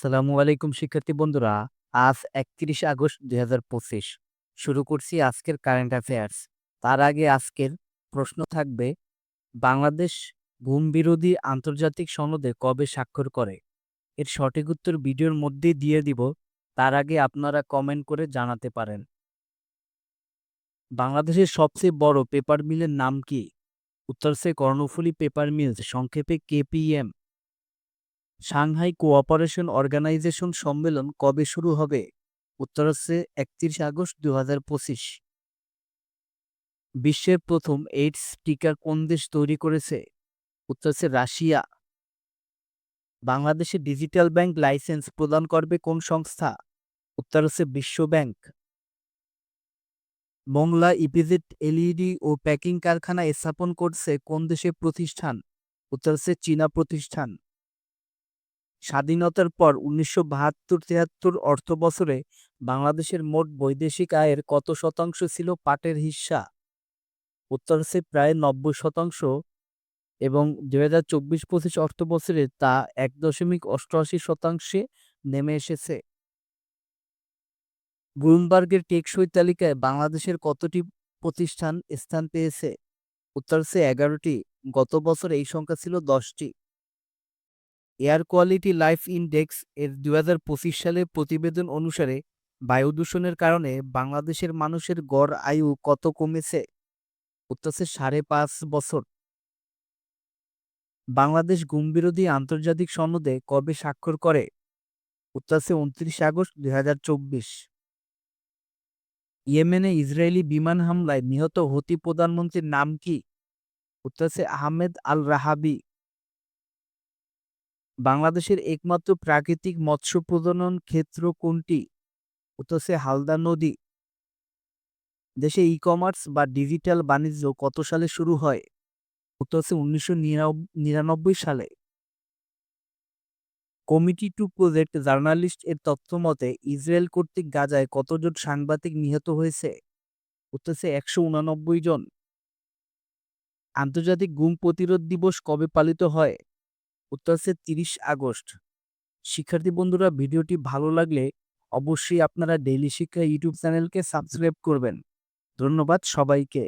আসসালামু আলাইকুম শিক্ষার্থী বন্ধুরা, আজ একত্রিশ আগস্ট দুই শুরু করছি আজকের কারেন্ট অ্যাফেয়ার্স তার আগে আজকের প্রশ্ন থাকবে, বাংলাদেশ ঘুম বিরোধী আন্তর্জাতিক সনদে কবে স্বাক্ষর করে? এর সঠিক উত্তর ভিডিওর মধ্যেই দিয়ে দিব, তার আগে আপনারা কমেন্ট করে জানাতে পারেন। বাংলাদেশের সবচেয়ে বড় পেপার মিলের নাম কি? উত্তর সে কর্ণফুলী পেপার মিলস সংক্ষেপে কেপিএম সাংহাই কোঅপারেশন অর্গানাইজেশন সম্মেলন কবে শুরু হবে? উত্তর হচ্ছে একত্রিশ আগস্ট দু বিশ্বের প্রথম এইডস টিকা কোন দেশ তৈরি করেছে? উত্তর হচ্ছে রাশিয়া। বাংলাদেশে ডিজিটাল ব্যাংক লাইসেন্স প্রদান করবে কোন সংস্থা? উত্তর হচ্ছে বিশ্ব ব্যাংক। মংলা ইপিজেড, এলইডি ও প্যাকিং কারখানা স্থাপন করছে কোন দেশের প্রতিষ্ঠান? উত্তর হচ্ছে চীনা প্রতিষ্ঠান। স্বাধীনতার পর উনিশশো বাহাত্তর তিয়াত্তর অর্থ বছরে বাংলাদেশের মোট বৈদেশিক আয়ের কত শতাংশ ছিল পাটের হিস্সা উত্তর হচ্ছে প্রায় নব্বই শতাংশ এবং দুই হাজার চব্বিশ পঁচিশ অর্থ বছরে তা এক দশমিক অষ্টআশি শতাংশে নেমে এসেছে। ব্লুমবার্গের টেকসই তালিকায় বাংলাদেশের কতটি প্রতিষ্ঠান স্থান পেয়েছে? উত্তর হচ্ছে এগারোটি। গত বছর এই সংখ্যা ছিল দশটি। এয়ার কোয়ালিটি লাইফ ইন্ডেক্স এর দুই হাজার পঁচিশ সালের প্রতিবেদন অনুসারে বায়ু দূষণের কারণে বাংলাদেশের মানুষের গড় আয়ু কত কমেছে? হচ্ছে সাড়ে পাঁচ বছর। বাংলাদেশ গুমবিরোধী আন্তর্জাতিক সনদে কবে স্বাক্ষর করে? হচ্ছে উনত্রিশ আগস্ট দুই হাজার চব্বিশ। ইয়েমেনে ইসরায়েলি বিমান হামলায় নিহত হতি প্রধানমন্ত্রীর নাম কি? হচ্ছে আহমেদ আল রাহাবি বাংলাদেশের একমাত্র প্রাকৃতিক মৎস্য প্রজনন ক্ষেত্র কোনটি? হচ্ছে হালদা নদী। দেশে ই কমার্স বা ডিজিটাল বাণিজ্য কত সালে শুরু হয়? উত্তর উনিশশো নিরানব্বই সালে। কমিটি টু প্রজেক্ট জার্নালিস্ট এর তথ্য মতে, ইসরায়েল কর্তৃক গাজায় কতজন সাংবাদিক নিহত হয়েছে? উত্তর একশো উনানব্বই জন। আন্তর্জাতিক গুম প্রতিরোধ দিবস কবে পালিত হয়? উত্তর আছে তিরিশ আগস্ট। শিক্ষার্থী বন্ধুরা, ভিডিওটি ভালো লাগলে অবশ্যই আপনারা ডেইলি শিক্ষা ইউটিউব চ্যানেলকে সাবস্ক্রাইব করবেন। ধন্যবাদ সবাইকে।